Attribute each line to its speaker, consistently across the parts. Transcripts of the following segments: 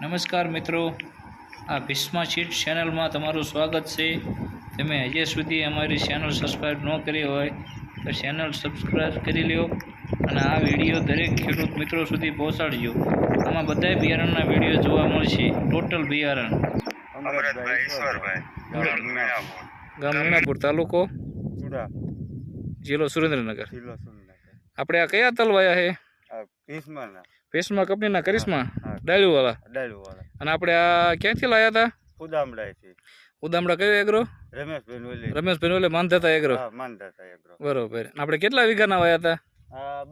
Speaker 1: નમસ્કાર મિત્રો. આ ભીષ્મા શીટ ચેનલમાં તમારું સ્વાગત છે. તમે હજી સુધી અમારી ચેનલ સબસ્ક્રાઈબ ન કરી હોય તો ચેનલ સબસ્ક્રાઈબ કરી લ્યો અને આ વીડિયો દરેક ખેડૂત મિત્રો સુધી પહોંચાડજો. આમાં બધાય બિયારણના વીડિયો જોવા મળશે. ટોટલ બિયારણ.
Speaker 2: ગામ મીણાપુર.
Speaker 1: તાલુકો જિલ્લો સુરેન્દ્રનગર. આપણે આ કયા તલ વાયા છે
Speaker 2: આ
Speaker 1: કંપનીના કરિશ્મા?
Speaker 2: હા.
Speaker 1: ડાળીવાળા અને આપણે આ ક્યાંથી લાયા હતા?
Speaker 2: ઉદામડાથી
Speaker 1: ઉદામડા કયો એગ્રો?
Speaker 2: રમેશભાઈ ઓલે
Speaker 1: રમેશભાઈ ઓલે માનધાતા એગ્રો.
Speaker 2: હા માનદાતા એગ્રો.
Speaker 1: બરોબર. આપણે કેટલા વીઘાના વાયા હતા?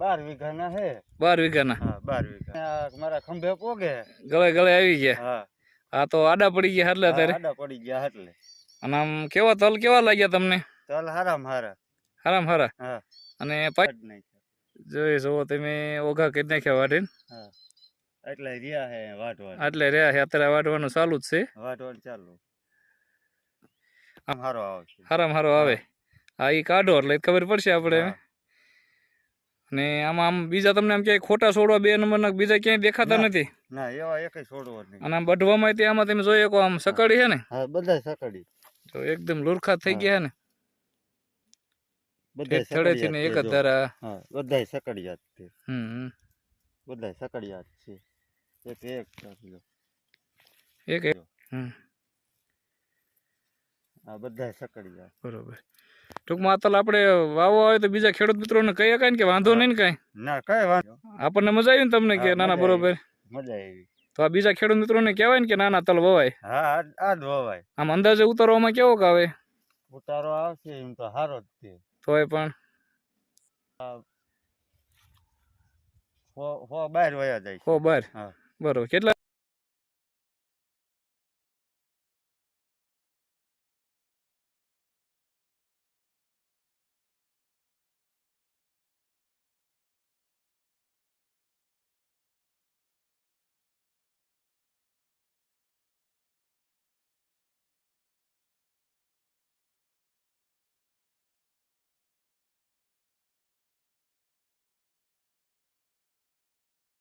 Speaker 2: બાર વીઘાના હે.
Speaker 1: બાર વીઘાના.
Speaker 2: હા બાર વીઘા. મારા ખંભે પોગે.
Speaker 1: ગળે ગળે આવી ગયા.
Speaker 2: હા.
Speaker 1: હા તો આડા પડી ગયા એટલે અત્યારે.
Speaker 2: આડા પડી ગયા એટલે
Speaker 1: અને આમ કેવા તલ કેવા લાગ્યા તમને?
Speaker 2: હારામ હારા.
Speaker 1: હારામ હારા.
Speaker 2: હા.
Speaker 1: અને
Speaker 2: કાઢ નાખ્યા.
Speaker 1: જોઈ જુઓ તમે ઓઘા કરી નાખ્યા
Speaker 2: વાઢીને એટલે રહ્યા હે વાટવા
Speaker 1: એટલે રહ્યા છે અત્યારે વાટવાનું ચાલુ જ છે.
Speaker 2: વાટવાનું ચાલુ. આમ હારો આવે
Speaker 1: હારામ હારો આવે. હા એ કાઢો એટલે ખબર પડશે આપણે ને આમ આમાં બીજા તમને આમ ક્યાંય ખોટા છોડવા બે નંબરના બીજા ક્યાંય દેખાતા નથી.
Speaker 2: ના એવા એકય છોડવા નહીં.
Speaker 1: અને આમ બઢવામાં તે આમાં તમે જોઈએ કો આમ સકડી છે ને?
Speaker 2: હા બધા સકડી
Speaker 1: તો એકદમ લુરખા થઈ ગયા ને?
Speaker 2: બધા
Speaker 1: થડેથી ને એક જ. ધારા
Speaker 2: હા બધાય સકડિયાત છે.
Speaker 1: હમ હમ.
Speaker 2: બધાય સકડિયાત છે. એક એક કરજો.
Speaker 1: એક એક. હમ.
Speaker 2: આ બધાય સકડિયાત
Speaker 1: બરોબર. ટૂંકમાં આ આપણે વાવવા હોય તો બીજા ખેડૂત મિત્રોને કહી શકાય ને કે વાંધો. નહીં ને કાંઈ?
Speaker 2: ના કઈ વાંધો
Speaker 1: આપણને મજા આવી ને તમને કે નાના બરોબર?
Speaker 2: મજા આવી.
Speaker 1: તો આ બીજા ખેડૂત મિત્રોને કહેવાય ને કે નાના તલ વવાય.
Speaker 2: હા આ આ જ વવાય.
Speaker 1: આમ અંદાજે ઉતારવામાં કેવો આવે
Speaker 2: ઉતારો આવશે એમ તો સારો જ છે.
Speaker 1: તોય પણ.
Speaker 2: હો હો બહાર વયા જાય
Speaker 1: હો બાર
Speaker 2: હા.
Speaker 1: બરોબર. કેટલા